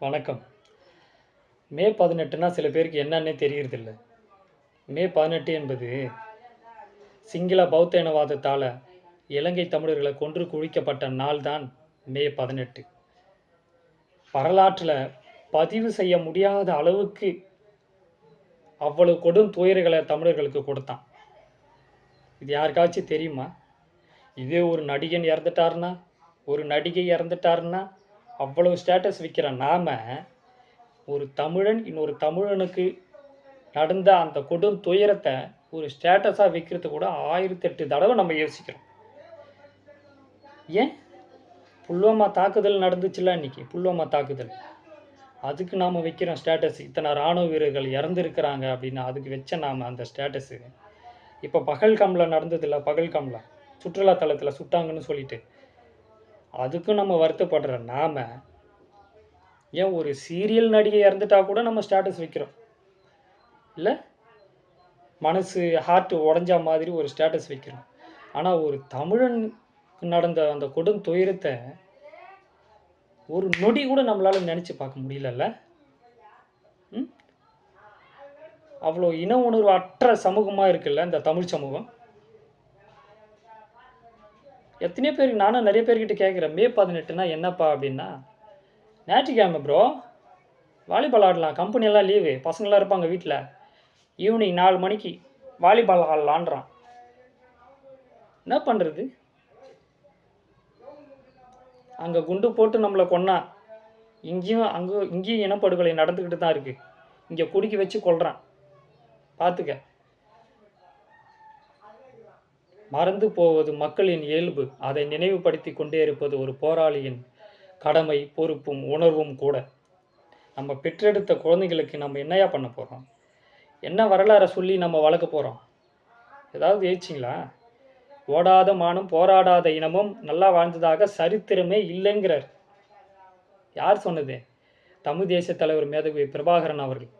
வணக்கம். மே பதினெட்டுனா சில பேருக்கு என்னன்னே தெரியறதில்ல. மே பதினெட்டு என்பது சிங்கள பௌத்த இனவாதத்தால் இலங்கை தமிழர்களை கொன்று குவிக்கப்பட்ட நாள் தான் மே பதினெட்டு. வரலாற்றில் பதிவு செய்ய முடியாத அளவுக்கு அவ்வளவு கொடும் துயர்களை தமிழர்களுக்கு கொடுத்தான். இது யாருக்காச்சும் தெரியுமா? இதே ஒரு நடிகன் இறந்துட்டாருன்னா ஒரு நடிகை இறந்துட்டாருன்னா அவ்வளவு ஸ்டேட்டஸ் விற்கிற நாம ஒரு தமிழன் இன்னொரு தமிழனுக்கு நடந்த அந்த கொடும் துயரத்தை ஒரு ஸ்டேட்டஸாக விற்கிறது கூட ஆயிரத்தெட்டு தடவை நம்ம யோசிக்கிறோம். ஏன்? புல்வாமா தாக்குதல் நடந்துச்சுல இன்னைக்கு? புல்வாமா தாக்குதல். அதுக்கு நாம் வைக்கிறோம் ஸ்டேட்டஸ் இத்தனை இராணுவ வீரர்கள் இறந்துருக்கிறாங்க அப்படின்னு அதுக்கு வச்ச நாம் அந்த ஸ்டேட்டஸு இப்போ பகல்காமில் நடந்ததில்ல பகல்காமில் சுற்றுலா தலத்தில் சுட்டாங்கன்னு சொல்லிட்டு. அதுக்கும் நம்ம வருத்தப்படுற நாம் ஏன் ஒரு சீரியல் நடிகை இறந்துட்டா கூட நம்ம ஸ்டேட்டஸ் வைக்கிறோம்? இல்லை? மனசு ஹார்ட் உடஞ்ச மாதிரி ஒரு ஸ்டேட்டஸ் வைக்கிறோம். ஆனால் ஒரு தமிழன் நடந்த அந்த கொடும் துயரத்தை ஒரு நொடி கூட நம்மளால் நினச்சி பார்க்க முடியலல்ல? ம்? அவ்வளோ இன உணர்வு அற்ற சமூகமாக இருக்குல்ல இந்த தமிழ் சமூகம்? எத்தனையோ பேருக்கு நானும் நிறைய பேர்கிட்ட கேட்குறேன் மே பதினெட்டுனா என்னப்பா அப்படின்னா ஞாயிற்றுக்கிழமை ப்ரோ வாலிபால் ஆடலாம் கம்பெனியெல்லாம் லீவு பசங்களாம் இருப்பாங்க வீட்டில் ஈவினிங் நாலு மணிக்கு வாலிபால் ஆடலான்றான் என்ன பண்ணுறது அங்கே குண்டு போட்டு நம்மளை கொன்னா இங்கேயும் அங்கே இங்கேயும் இனப்படுகொலை நடந்துக்கிட்டு தான் இருக்குது இங்கே குடிக்க வச்சு கொள்கிறான் பார்த்துக்க மறந்து போவது மக்களின் இயல்பு. அதை நினைவுபடுத்தி கொண்டே இருப்பது ஒரு போராளியின் கடமை பொறுப்பும் உணர்வும் கூட. நம்ம பெற்றெடுத்த குழந்தைகளுக்கு நம்ம என்னையா பண்ண போகிறோம் என்ன வரலாறை சொல்லி நம்ம வளர்க்க போகிறோம் ஏதாவது ஏச்சிங்களா? ஓடாத மானம் போராடாத இனமும் நல்லா வாழ்ந்ததாக சரித்திரமே இல்லைங்கிறார். யார் சொன்னது? தமிழ் தேசிய தலைவர் மேதகு பிரபாகரன் அவர்கள்.